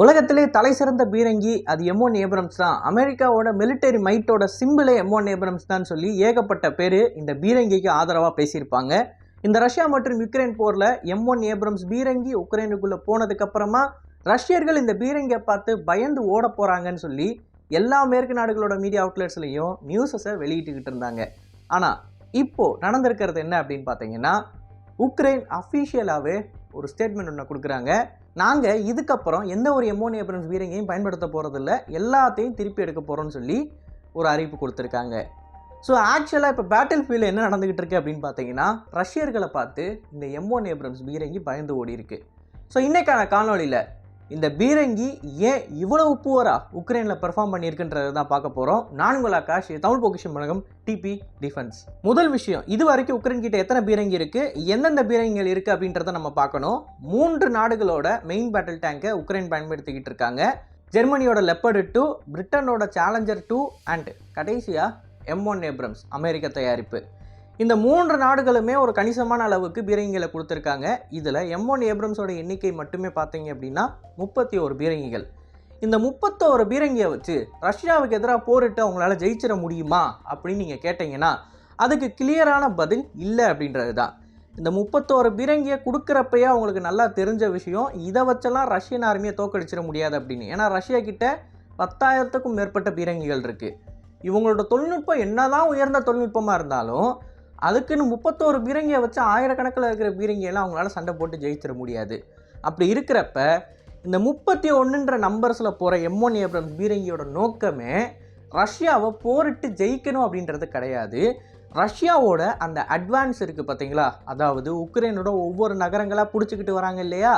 உலகத்திலே தலை சிறந்த பீரங்கி அது எம்ஒன் ஏப்ரம்ஸ் தான். அமெரிக்காவோட மிலிட்டரி மைட்டோட சிம்பிளே எம்ஒன் ஏப்ரம்ஸ் தான் சொல்லி ஏகப்பட்ட பேர் இந்த பீரங்கிக்கு ஆதரவாக பேசியிருப்பாங்க. இந்த ரஷ்யா மற்றும் யுக்ரைன் போரில் எம் ஒன் ஏப்ரம்ஸ் பீரங்கி உக்ரைனுக்குள்ளே போனதுக்கப்புறமா ரஷ்யர்கள் இந்த பீரங்கியை பார்த்து பயந்து ஓட போகிறாங்கன்னு சொல்லி எல்லா மேற்கு நாடுகளோட மீடியா அவுட்லெட்ஸ்லையும் நியூஸஸை வெளியிட்டுக்கிட்டு இருந்தாங்க. ஆனால் இப்போது நடந்திருக்கிறது என்ன அப்படின்னு பார்த்தீங்கன்னா உக்ரைன் அஃபீஷியலாகவே ஒரு ஸ்டேட்மெண்ட் ஒன்று கொடுக்குறாங்க. நாங்கள் இதுக்கப்புறம் எந்த ஒரு எமோனியா ஏப்ரம்ஸ் பீரங்கியும் பயன்படுத்த போகிறதில்ல எல்லாத்தையும் திருப்பி எடுக்க போகிறோம்னு சொல்லி ஒரு அறிவிப்பு கொடுத்துருக்காங்க. ஸோ ஆக்சுவலாக இப்போ பேட்டில் ஃபீல்டில் என்ன நடந்துகிட்டு இருக்கு அப்படின்னு பார்த்தீங்கன்னா ரஷ்யர்களை பார்த்து இந்த எம்ஓன் ஏப்ரம்ஸ் பீரங்கி பயந்து ஓடி இருக்கு ஸோ இன்றைக்கான காணொலியில் இந்த பீரங்கி ஏன் இவ்வளவு புவரா உக்ரைனில் பெர்ஃபார்ம் பண்ணியிருக்குன்றது தான் பார்க்க போகிறோம் நான் உங்கள் ஆகாஷ் தமிழ் பொக்கிஷன் வழங்கும் டிபி டிஃபென்ஸ் முதல் விஷயம் இது வரைக்கும் உக்ரைன் கிட்ட எத்தனை பீரங்கி இருக்குது எந்தெந்த பீரங்கிகள் இருக்குது அப்படின்றத நம்ம பார்க்கணும். மூன்று நாடுகளோட மெயின் பேட்டில் டேங்கை உக்ரைன் பயன்படுத்திக்கிட்டு இருக்காங்க. ஜெர்மனியோட லெப்பர்டு டூ பிரிட்டனோட சேலஞ்சர் டூ அண்ட் கடைசியாக எம் ஒன் ஏப்ரம்ஸ் அமெரிக்க தயாரிப்பு. இந்த மூன்று நாடுகளுமே ஒரு கணிசமான அளவுக்கு பீரங்கிகளை கொடுத்துருக்காங்க. இதில் எம் ஒன் ஏப்ரம்ஸோட எண்ணிக்கை மட்டுமே பார்த்தீங்க அப்படின்னா முப்பத்தி ஒரு பீரங்கிகள். இந்த முப்பத்தோரு பீரங்கியை வச்சு ரஷ்யாவுக்கு எதிராக போரிட்டு அவங்களால ஜெயிச்சிட முடியுமா அப்படின்னு நீங்கள் கேட்டிங்கன்னா அதுக்கு கிளியரான பதில் இல்லை அப்படின்றது தான் இந்த முப்பத்தோரு பீரங்கியை கொடுக்குறப்பயே அவங்களுக்கு நல்லா தெரிஞ்ச விஷயம் இதை வச்செல்லாம் ரஷ்யன் ஆர்மியை தோக்கடிச்சிட முடியாது அப்படின்னு. ஏன்னா ரஷ்யா கிட்ட பத்தாயிரத்துக்கும் மேற்பட்ட பீரங்கிகள் இருக்குது இவங்களோட தொழில்நுட்பம் என்னதான் உயர்ந்த தொழில்நுட்பமாக இருந்தாலும் அதுக்குன்னு முப்பத்தோரு பீரங்கியை வச்சு ஆயிரக்கணக்கில் இருக்கிற பீரங்கியெல்லாம் அவங்களால சண்டை போட்டு ஜெயிச்சிட முடியாது. அப்படி இருக்கிறப்ப இந்த முப்பத்தி ஒன்றுன்ற நம்பர்ஸில் போகிற எம்ஒன் ஏப்ரம்ஸ் பீரங்கியோட நோக்கமே ரஷ்யாவை போரிட்டு ஜெயிக்கணும் அப்படின்றது கிடையாது. ரஷ்யாவோட அந்த அட்வான்ஸ் இருக்குது பார்த்தீங்களா அதாவது உக்ரைனோட ஒவ்வொரு நகரங்களாக பிடிச்சிக்கிட்டு வராங்க இல்லையா?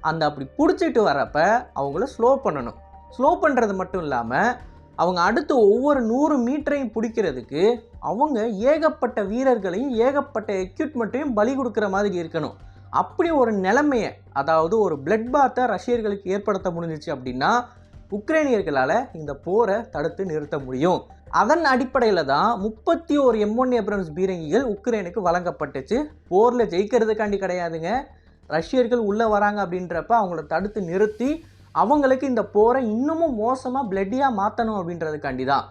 அந்த அப்படி பிடிச்சிட்டு வரப்ப அவங்கள ஸ்லோ பண்ணணும். ஸ்லோ பண்ணுறது மட்டும் இல்லாமல் அவங்க அடுத்து ஒவ்வொரு நூறு மீட்டரையும் பிடிக்கிறதுக்கு அவங்க ஏகப்பட்ட வீரர்களையும் ஏகப்பட்ட எக்யூப்மெண்ட்டையும் பலி கொடுக்குற மாதிரி இருக்கணும். அப்படி ஒரு நிலைமையை அதாவது ஒரு பிளட் பாத்தை ரஷ்யர்களுக்கு ஏற்படுத்த முடிஞ்சிச்சு அப்படின்னா உக்ரைனியர்களால் இந்த போரை தடுத்து நிறுத்த முடியும். அதன் அடிப்படையில் தான் முப்பத்தி ஒரு எம் ஒன் ஏப்ரம்ஸ் பீரங்கிகள் உக்ரைனுக்கு வழங்கப்பட்டுச்சு. போரில் ஜெயிக்கிறதுக்காண்டி கிடையாதுங்க. ரஷ்யர்கள் உள்ளே வராங்க அப்படின்றப்ப அவங்கள தடுத்து நிறுத்தி அவங்களுக்கு இந்த போரை இன்னமும் மோசமாக பிளட்டியாக மாற்றணும் அப்படின்றதுக்காண்டி தான்.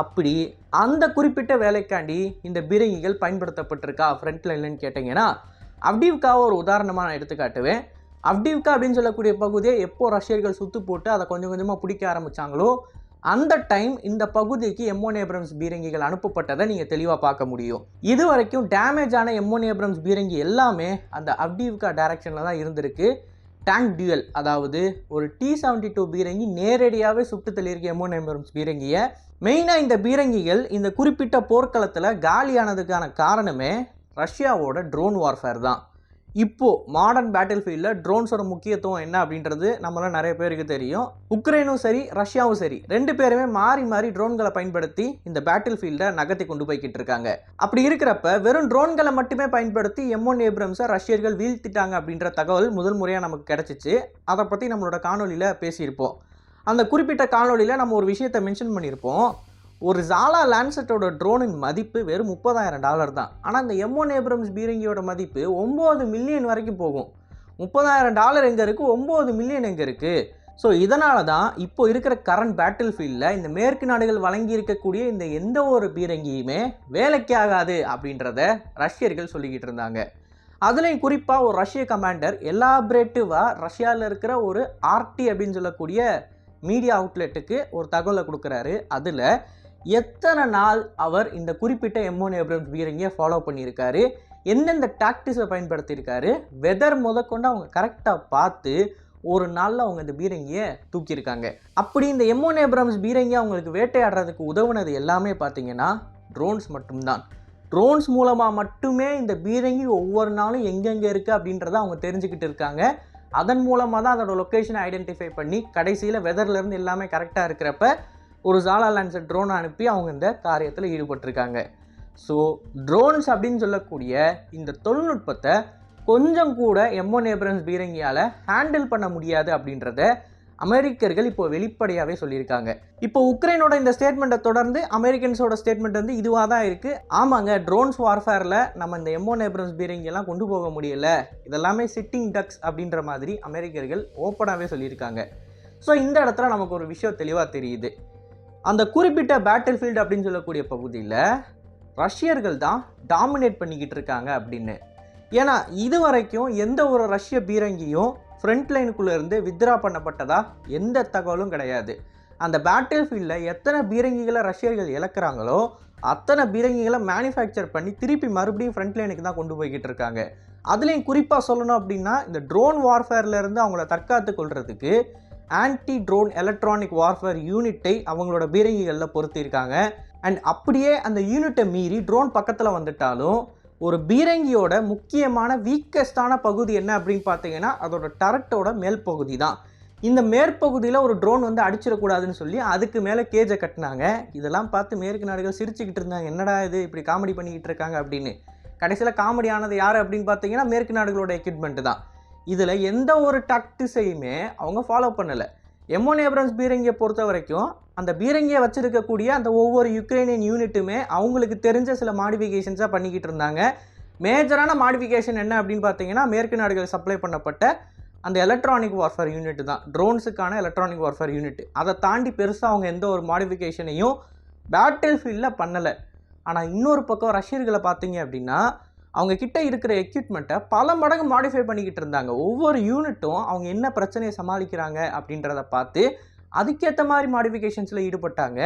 அப்படி அந்த குறிப்பிட்ட வேலைக்காண்டி இந்த பீரங்கிகள் பயன்படுத்தப்பட்டிருக்கா? ஃப்ரண்ட்ல இல்லைன்னு கேட்டிங்கன்னா அப்டிவ்காவை ஒரு உதாரணமாக நான் எடுத்து காட்டுவேன். அப்டிவ்கா அப்படின்னு சொல்லக்கூடிய பகுதியை எப்போ ரஷ்யர்கள் சுத்து போட்டு அதை கொஞ்சம் கொஞ்சமாக பிடிக்க ஆரம்பித்தாங்களோ அந்த டைம் இந்த பகுதிக்கு எம்மோனியபிரம்ஸ் பீரங்கிகள் அனுப்பப்பட்டதை நீங்கள் தெளிவாக பார்க்க முடியும். இது வரைக்கும் டேமேஜ் ஆன எம்மோனியபிரம்ஸ் பீரங்கி எல்லாமே அந்த அப்டிவ்கா டைரக்ஷனில் தான் இருந்திருக்கு. டேங்க் டியூயல் அதாவது ஒரு டி செவன்டி டூ பீரங்கி நேரடியாகவே சுட்டு தள்ளியிருக்க எம்மோனியபிரம்ஸ் பீரங்கியை மெயினாக இந்த பீரங்கிகள் இந்த குறிப்பிட்ட போர்க்களத்தில் காலியானதுக்கான காரணமே ரஷ்யாவோட ட்ரோன் வார்ஃபேர் தான். இப்போது மாடர்ன் பேட்டில் ஃபீல்டில் ட்ரோன்ஸோட முக்கியத்துவம் என்ன அப்படின்றது நம்மளாம் நிறைய பேருக்கு தெரியும். உக்ரைனும் சரி ரஷ்யாவும் சரி ரெண்டு பேருமே மாறி மாறி ட்ரோன்களை பயன்படுத்தி இந்த பேட்டில் ஃபீல்டை நகர்த்தி கொண்டு போய்கிட்டு இருக்காங்க. அப்படி இருக்கிறப்ப வெறும் ட்ரோன்களை மட்டுமே பயன்படுத்தி எம் ஒன் ஏப்ரம்ஸை ரஷ்யர்கள் வீழ்த்திட்டாங்க அப்படின்ற தகவல் முதல் முறையாக நமக்கு கிடச்சிச்சு. அதை பற்றி நம்மளோட காணொலியில் பேசியிருப்போம். அந்த குறிப்பிட்ட காணொலியில் நம்ம ஒரு விஷயத்தை மென்ஷன் பண்ணியிருப்போம். ஒரு ஜாலா லேண்ட்செட்டோட ட்ரோனின் மதிப்பு வெறும் முப்பதாயிரம் டாலர் தான். ஆனால் இந்த எம் நேபிரம்ஸ் ஏப்ரம்ஸ் பீரங்கியோட மதிப்பு ஒம்பது மில்லியன் வரைக்கும் போகும். முப்பதாயிரம் டாலர் எங்கே இருக்குது ஒம்பது மில்லியன் எங்கே இருக்குது ஸோ இதனால தான் இப்போ இருக்கிற கரண்ட் பேட்டில் ஃபீல்டில் இந்த மேற்கு நாடுகள் வழங்கி இருக்கக்கூடிய இந்த எந்த ஒரு பீரங்கியுமே வேலைக்கு ஆகாது அப்படின்றத ரஷ்யர்கள் சொல்லிக்கிட்டு இருந்தாங்க. அதுலேயும் குறிப்பாக ஒரு ரஷ்ய கமாண்டர் எலாபரேட்டிவாக ரஷ்யாவில் இருக்கிற ஒரு ஆர்டி அப்படின்னு சொல்லக்கூடிய மீடியா அவுட்லெட்டுக்கு ஒரு தகவலை கொடுக்குறாரு. அதில் எத்தனை நாள் அவர் இந்த குறிப்பிட்ட எம்ஒன் எப்ரம்ஸ் பீரங்கியை ஃபாலோ பண்ணியிருக்காரு? எந்தெந்த டாக்டிஸை பயன்படுத்தியிருக்காரு? வெதர் முதற்கொண்டு அவங்க கரெக்டாக பார்த்து ஒரு நாளில் அவங்க இந்த பீரங்கியை தூக்கியிருக்காங்க. அப்படி இந்த எம்ஒன் ஏப்ரம்ஸ் பீரங்கி அவங்களுக்கு வேட்டையாடுறதுக்கு உதவுனது எல்லாமே பார்த்தீங்கன்னா ட்ரோன்ஸ் மட்டும்தான். ட்ரோன்ஸ் மூலமாக மட்டுமே இந்த பீரங்கி ஒவ்வொரு நாளும் எங்கெங்கே இருக்குது அப்படின்றத அவங்க தெரிஞ்சுக்கிட்டு இருக்காங்க. அதன் மூலமாக தான் அதோட லொக்கேஷனை ஐடென்டிஃபை பண்ணி கடைசியில் வெதர்லேருந்து எல்லாமே கரெக்டாக இருக்கிறப்ப ஒரு ஜாலா லேண்ட்ஸை ட்ரோனை அனுப்பி அவங்க இந்த காரியத்தில் ஈடுபட்டிருக்காங்க. ஸோ ட்ரோன்ஸ் அப்படின்னு சொல்லக்கூடிய இந்த தொழில்நுட்பத்தை கொஞ்சம் கூட எம்ஒன் ஏப்ரன்ஸ் பீரங்கியால் ஹேண்டில் பண்ண முடியாது அப்படின்றத அமெரிக்கர்கள் இப்போ வெளிப்படையாகவே சொல்லியிருக்காங்க. இப்போ உக்ரைனோட இந்த ஸ்டேட்மெண்ட்டை தொடர்ந்து அமெரிக்கன்ஸோட ஸ்டேட்மெண்ட் வந்து இதுவாக தான் இருக்குது ஆமாங்க ட்ரோன்ஸ் வார்ஃபேரில் நம்ம இந்த எம்ஒன் நேபரன்ஸ் பீரங்கியெல்லாம் கொண்டு போக முடியல. இதெல்லாமே சிட்டிங் டக்ஸ் அப்படின்ற மாதிரி அமெரிக்கர்கள் ஓப்பனாகவே சொல்லியிருக்காங்க. ஸோ இந்த இடத்துல நமக்கு ஒரு விஷயம் தெளிவாக தெரியுது. அந்த குறிப்பிட்ட பேட்டில் ஃபீல்டு அப்படின்னு சொல்லக்கூடிய பகுதியில் ரஷ்யர்கள் தான் டாமினேட் பண்ணிக்கிட்டு இருக்காங்க அப்படின்னு. ஏன்னா இது வரைக்கும் எந்த ஒரு ரஷ்ய பீரங்கியும் ஃப்ரண்ட் லைனுக்குள்ளேருந்து வித்ரா பண்ணப்பட்டதா? எந்த தகவலும் கிடையாது. அந்த பேட்டில் ஃபீல்டில் எத்தனை பீரங்கிகளை ரஷ்யர்கள் இழக்கிறாங்களோ அத்தனை பீரங்கிகளை மேனுஃபேக்சர் பண்ணி திருப்பி மறுபடியும் ஃப்ரண்ட் லைனுக்கு தான் கொண்டு போய்கிட்டு இருக்காங்க. அதுலேயும் குறிப்பாக சொல்லணும் அப்படின்னா இந்த ட்ரோன் வார்ஃபேர்லேருந்து அவங்கள தற்காத்து கொள்றதுக்கு ஆன்டி ட்ரோன் எலக்ட்ரானிக் வார்ஃபேர் யூனிட்டை அவங்களோட பீரங்கிகளில் பொருத்தியிருக்காங்க. அண்ட் அப்படியே அந்த யூனிட்டை மீறி ட்ரோன் பக்கத்தில் வந்துட்டாலும் ஒரு பீரங்கியோட முக்கியமான வீக்கஸ்டான பகுதி என்ன அப்படின்னு பார்த்தீங்கன்னா அதோட டரட்டோட மேல் பகுதி தான் இந்த மேற்பகுதியில் ஒரு ட்ரோன் வந்து அடிச்சிடக்கூடாதுன்னு சொல்லி அதுக்கு மேலே கேஜை கட்டினாங்க. இதெல்லாம் பார்த்து மேற்கு நாடுகள் சிரிச்சுக்கிட்டு இருந்தாங்க. என்னடா இது இப்படி காமெடி பண்ணிக்கிட்டு இருக்காங்க அப்படின்னு. கடைசியில் காமெடி ஆனது யார் அப்படின்னு பார்த்தீங்கன்னா மேற்கு நாடுகளோட எக்யூப்மெண்ட் தான். இதில் எந்த ஒரு டாக்டிஸையுமே அவங்க ஃபாலோ பண்ணலை. எம்ஒன் ஏப்ரன்ஸ் பீரங்கியை பொறுத்த வரைக்கும் அந்த பீரங்கியை வச்சிருக்கக்கூடிய அந்த ஒவ்வொரு யுக்ரைனியன் யூனிட்டுமே அவங்களுக்கு தெரிஞ்ச சில மாடிஃபிகேஷன்ஸாக பண்ணிக்கிட்டு இருந்தாங்க. மேஜரான மாடிஃபிகேஷன் என்ன அப்படின்னு பார்த்தீங்கன்னா மேற்கு நாடுகள் சப்ளை பண்ணப்பட்ட அந்த எலக்ட்ரானிக் வார்ஃபேர் யூனிட் தான். ட்ரோன்ஸுக்கான எலக்ட்ரானிக் வார்ஃபேர் யூனிட் அதை தாண்டி பெருசாக அவங்க எந்த ஒரு மாடிஃபிகேஷனையும் பேட்டில் ஃபீல்டில் பண்ணலை. ஆனால் இன்னொரு பக்கம் ரஷ்யர்களை பார்த்தீங்க அப்படின்னா அவங்க கிட்ட இருக்கிற எக்யூப்மெண்ட்டை பல மடங்கு மாடிஃபை பண்ணிக்கிட்டு இருந்தாங்க. ஒவ்வொரு யூனிட்டும் அவங்க என்ன பிரச்சனையை சமாளிக்கிறாங்க அப்படின்றத பார்த்து அதுக்கேற்ற மாதிரி மாடிஃபிகேஷன்ஸில் ஈடுபட்டாங்க.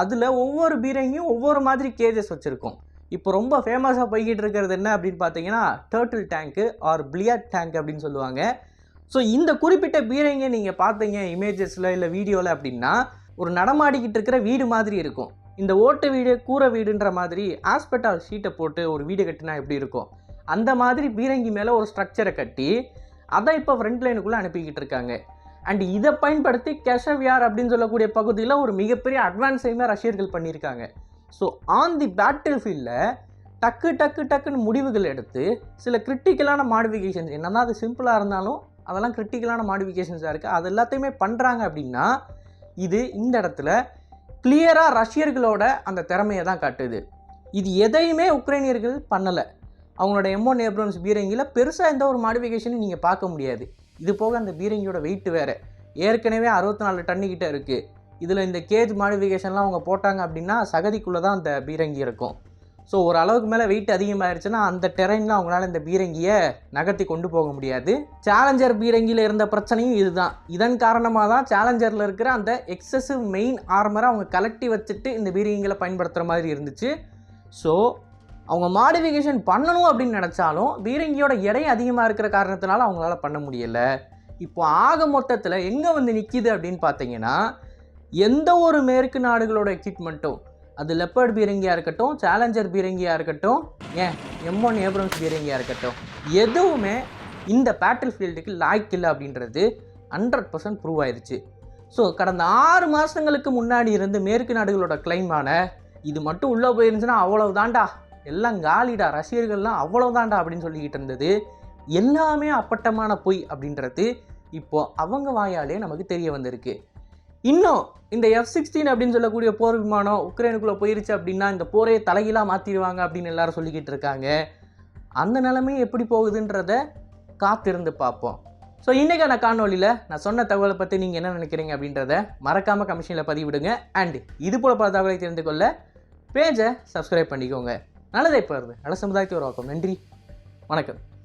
அதில் ஒவ்வொரு பீரங்கியும் ஒவ்வொரு மாதிரி கேஜஸ் வச்சுருக்கோம். இப்போ ரொம்ப ஃபேமஸாக போய்கிட்டு இருக்கிறது என்ன அப்படின்னு பார்த்தீங்கன்னா டேர்ட்டில் டேங்க்கு ஆர் பிளியட் டேங்க் அப்படின்னு சொல்லுவாங்க. ஸோ இந்த குறிப்பிட்ட பீரங்கை நீங்கள் பார்த்தீங்க இமேஜஸில் இல்லை வீடியோவில் அப்படின்னா ஒரு நடமாடிக்கிட்டு இருக்கிற வீடு மாதிரி இருக்கும். இந்த ஓட்டு வீடு கூரை வீடுன்ற மாதிரி ஆஸ்பெட்டால் ஷீட்டை போட்டு ஒரு வீடு கட்டினா எப்படி இருக்கும்? அந்த மாதிரி பீரங்கி மேலே ஒரு ஸ்ட்ரக்சரை கட்டி அதை இப்போ ஃப்ரண்ட் லைனுக்குள்ளே அனுப்பிக்கிட்டு இருக்காங்க. அண்ட் இதை பயன்படுத்தி கெஷவியார் அப்படின்னு சொல்லக்கூடிய பகுதியில் ஒரு மிகப்பெரிய அட்வான்ஸையுமே ரஷ்யர்கள் பண்ணியிருக்காங்க. ஸோ ஆன் தி பேட்டில் ஃபீல்டில் டக்கு டக்கு டக்குன்னு முடிவுகள் எடுத்து சில கிரிட்டிக்கலான மாடிஃபிகேஷன்ஸ் என்னன்னா அது சிம்பிளாக இருந்தாலும் அதெல்லாம் கிரிட்டிக்கலான மாடிஃபிகேஷன்ஸாக இருக்குது அது எல்லாத்தையுமே பண்ணுறாங்க அப்படின்னா இது இந்த இடத்துல கிளியராக ரஷ்யர்களோட அந்த திறமையை தான் காட்டுது. இது எதையுமே உக்ரைனியர்கள் பண்ணலை. அவங்களோட எம்ஒன் ஏப்ரம்ஸ் பீரங்கியில் பெருசாக எந்த ஒரு மாடிஃபிகேஷனும் நீங்கள் பார்க்க முடியாது. இது போக அந்த பீரங்கியோட வெயிட் வேறு. ஏற்கனவே அறுபத்தி நாலு டன்னுக்கிட்ட இருக்குது இதில் இந்த கேஜ் மாடிஃபிகேஷன்லாம் அவங்க போட்டாங்க அப்படின்னா சகதிக்குள்ளே தான் அந்த பீரங்கி இருக்கும். ஸோ ஒரு அளவுக்கு மேலே வெயிட் அதிகமாகிருச்சுன்னா அந்த டெரெயினில் அவங்களால இந்த பீரங்கியை நகர்த்தி கொண்டு போக முடியாது. சேலஞ்சர் பீரங்கியில் இருந்த பிரச்சனையும் இதுதான். இதன் காரணமாக தான் சேலஞ்சரில் இருக்கிற அந்த எக்ஸசிவ் மெயின் ஆர்மரை அவங்க கலட்டி வச்சுட்டு இந்த பீரங்கிகளை பயன்படுத்துகிற மாதிரி இருந்துச்சு. ஸோ அவங்க மாடிஃபிகேஷன் பண்ணணும் அப்படின்னு நினச்சாலும் பீரங்கியோட எடை அதிகமாக இருக்கிற காரணத்தினால அவங்களால பண்ண முடியலை. இப்போ ஆக மொத்தத்தில் எங்கே வந்து நிற்கிது அப்படின்னு பார்த்தீங்கன்னா எந்த ஒரு மேற்கு நாடுகளோட எக்யூப்மெண்ட்டும் அது லெப்பர்ட் பீரங்கியாக இருக்கட்டும் சேலஞ்சர் பீரங்கியாக இருக்கட்டும் ஏன் எம் ஒன் ஏப்ரம்ஸ் பீரங்கியாக இருக்கட்டும் எதுவுமே இந்த பேட்டில் ஃபீல்டுக்கு லாய்க் இல்லை அப்படின்றது ஹண்ட்ரட் பர்சன்ட் ப்ரூவ் ஆயிடுச்சு ஸோ கடந்த ஆறு மாதங்களுக்கு முன்னாடி இருந்து மேற்கு நாடுகளோட கிளைமான இது மட்டும் உள்ளே போயிருந்துச்சுன்னா அவ்வளவுதான்டா. எல்லாம் காலிடா ரசிகர்கள்லாம் அவ்வளோதாண்டா அப்படின்னு சொல்லிக்கிட்டு இருந்தது. எல்லாமே அப்பட்டமான பொய் அப்படின்றது இப்போ அவங்க வாயாலே நமக்கு தெரிய வந்திருக்கு. இன்னும் இந்த எஃப் சிக்ஸ்டீன் அப்படின்னு சொல்லக்கூடிய போர் விமானம் உக்ரைனுக்குள்ளே போயிருச்சு அப்படின்னா இந்த போரையை தலைகீழாக மாற்றிடுவாங்க அப்படின்னு எல்லாரும் சொல்லிக்கிட்டு இருக்காங்க. அந்த நிலைமை எப்படி போகுதுன்றத காத்திருந்து பார்ப்போம். ஸோ இன்றைக்கான காணொலியில் நான் சொன்ன தகவலை பற்றி நீங்கள் என்ன நினைக்கிறீங்க அப்படின்றத மறக்காமல் கமிஷனில் பதிவிடுங்க. அண்ட் இது போல் பல தகவலை தெரிந்து கொள்ள பேஜை சப்ஸ்கிரைப் பண்ணிக்கோங்க. நல்லதே இப்போ நல்ல சமுதாயத்தை உருவாக்கும். நன்றி. வணக்கம்.